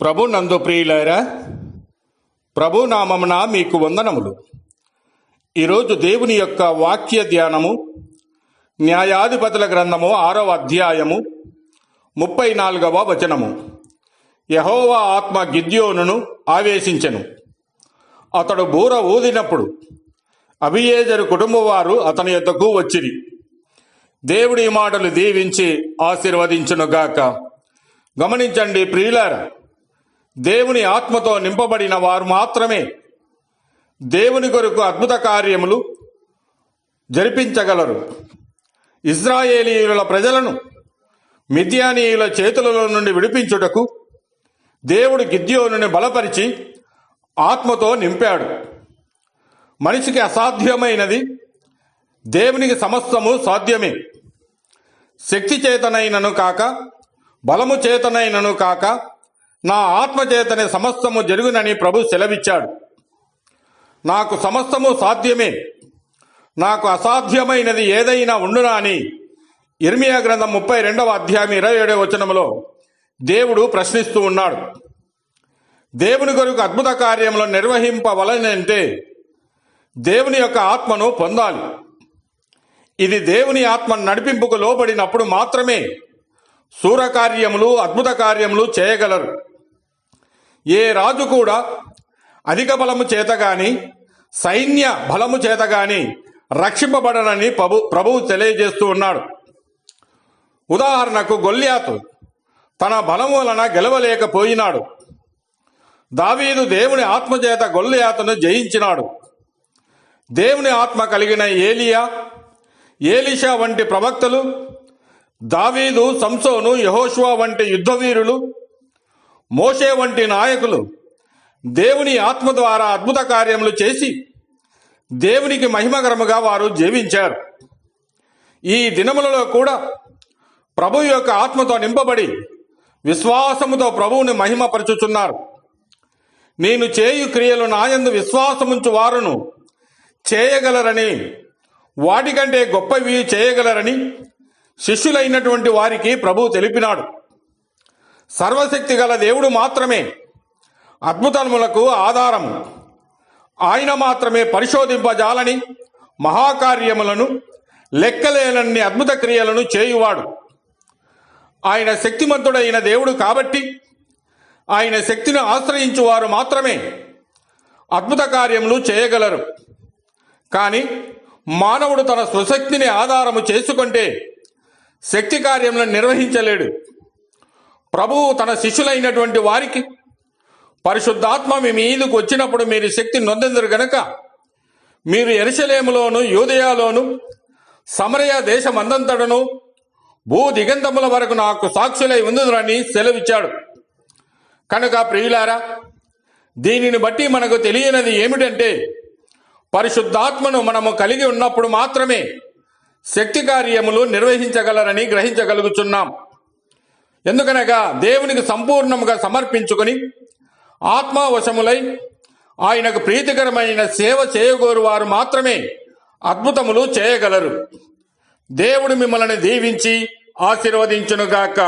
ప్రభు నందు ప్రియులారా ప్రభు నామమున మీకు వందనములు. ఈరోజు దేవుని యొక్క వాక్య ధ్యానము న్యాయాధిపతుల గ్రంథము ఆరవ అధ్యాయము ముప్పై నాలుగవ వచనము. యహోవా ఆత్మ గిద్యోనును ఆవేశించెను. అతడు బూర ఊదినప్పుడు అభియేజరు కుటుంబం వారు అతని యొద్దకు వచ్చిరి. దేవుడి మాటలు దీవించి ఆశీర్వదించునుగాక. గమనించండి ప్రియులారా దేవుని ఆత్మతో నింపబడిన వారు మాత్రమే దేవుని కొరకు అద్భుత కార్యములు జరిపించగలరు. ఇజ్రాయేలీయుల ప్రజలను మిథ్యానీయుల చేతులలో నుండి విడిపించుటకు దేవుడు గిద్యోనుని బలపరిచి ఆత్మతో నింపాడు. మనిషికి అసాధ్యమైనది దేవునికి సమస్తము సాధ్యమే. శక్తి చేతనైనను కాక బలము చేతనైనను కాక నా ఆత్మచేతనే సమస్తము జరుగునని ప్రభు సెలవిచ్చాడు. నాకు సమస్తము సాధ్యమే. నాకు అసాధ్యమైనది ఏదైనా ఉండునా అని ఇర్మియా గ్రంథం ముప్పై రెండవ అధ్యాయం ఇరవై ఏడవ వచనంలో దేవుడు ప్రశ్నిస్తూ ఉన్నాడు. దేవుని కొరకు అద్భుత కార్యములు నిర్వహింపవలనంటే దేవుని యొక్క ఆత్మను పొందాలి. ఇది దేవుని ఆత్మ నడిపింపుకు లోబడినప్పుడు మాత్రమే శూరకార్యములు అద్భుత కార్యములు చేయగలరు. ఏ రాజు కూడా అధిక బలము చేత గాని సైన్య బలము చేత గాని రక్షింపబడనని ప్రభు ప్రభువు తెలియజేస్తూ ఉన్నాడు. ఉదాహరణకు గొల్యాతు తన బలము వలన గెలవలేకపోయినాడు. దావీదు దేవుని ఆత్మచేత గొల్లియాతను జయించినాడు. దేవుని ఆత్మ కలిగిన ఏలియా ఏలిషా వంటి ప్రవక్తలు దావీదు సంసోను యహోష్వా వంటి యుద్ధవీరులు మోషే వంటి నాయకులు దేవుని ఆత్మ ద్వారా అద్భుత కార్యములు చేసి దేవునికి మహిమకరముగా వారు జీవించారు. ఈ దినములలో కూడా ప్రభు యొక్క ఆత్మతో నింపబడి విశ్వాసముతో ప్రభువుని మహిమపరచుచున్నారు. నేను చేయు క్రియలు నాయందు విశ్వాసముంచు వారును చేయగలరని వాటికంటే గొప్పవి చేయగలరని శిష్యులైనటువంటి వారికి ప్రభు తెలిపినాడు. సర్వశక్తి గల దేవుడు మాత్రమే. అద్భుతములకు ఆధారము. ఆయన మాత్రమే పరిశోధింపజాలని మహాకార్యములను లెక్కలేనన్ని అద్భుత క్రియలను చేయువాడు. ఆయన శక్తిమంతుడైన దేవుడు కాబట్టి ఆయన శక్తిని ఆశ్రయించు వారు మాత్రమే అద్భుత కార్యములు చేయగలరు. కానీ మానవుడు తన స్వశక్తిని ఆధారము చేసుకుంటే శక్తి కార్యములను నిర్వహించలేడు. ప్రభువు తన శిష్యులైనటువంటి వారికి పరిశుద్ధాత్మ మీ మీదకు వచ్చినప్పుడు మీరు శక్తి నొందెందరు గనక మీరు ఎరుసలేములోను యూదయాలోను సమరయ దేశమందంతటను భూ దిగంతముల వరకు నాకు సాక్షులై ఉందని సెలవిచ్చాడు. కనుక ప్రియులారా దీనిని బట్టి మనకు తెలియనిది ఏమిటంటే పరిశుద్ధాత్మను మనము కలిగి ఉన్నప్పుడు మాత్రమే శక్తి కార్యములు నిర్వహించగలరని గ్రహించగలుగుతున్నాం ఎందుకనగా దేవునికి సంపూర్ణముగా సమర్పించుకొని ఆత్మావశములై ఆయనకు ప్రీతికరమైన సేవ చేయగోరు వారు మాత్రమే అద్భుతములు చేయగలరు. దేవుడు మిమ్మల్ని దీవించి ఆశీర్వదించునుగాక.